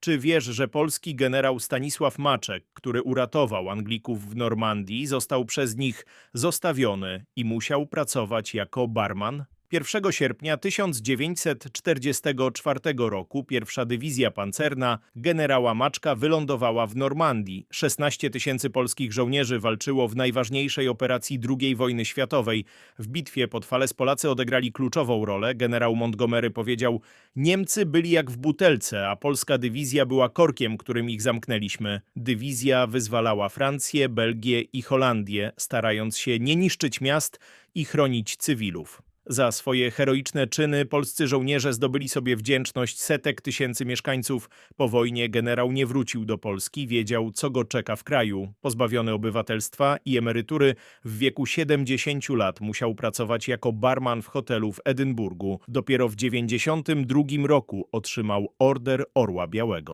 Czy wiesz, że polski generał Stanisław Maczek, który uratował Anglików w Normandii, został przez nich zostawiony i musiał pracować jako barman? 1 sierpnia 1944 roku pierwsza dywizja pancerna generała Maczka wylądowała w Normandii. 16 tysięcy polskich żołnierzy walczyło w najważniejszej operacji II wojny światowej. W bitwie pod Fales Polacy odegrali kluczową rolę. Generał Montgomery powiedział: Niemcy byli jak w butelce, a polska dywizja była korkiem, którym ich zamknęliśmy. Dywizja wyzwalała Francję, Belgię i Holandię, starając się nie niszczyć miast i chronić cywilów. Za swoje heroiczne czyny polscy żołnierze zdobyli sobie wdzięczność setek tysięcy mieszkańców. Po wojnie generał nie wrócił do Polski, wiedział, co go czeka w kraju. Pozbawiony obywatelstwa i emerytury, w wieku 70 lat musiał pracować jako barman w hotelu w Edynburgu. Dopiero w 92 roku otrzymał Order Orła Białego.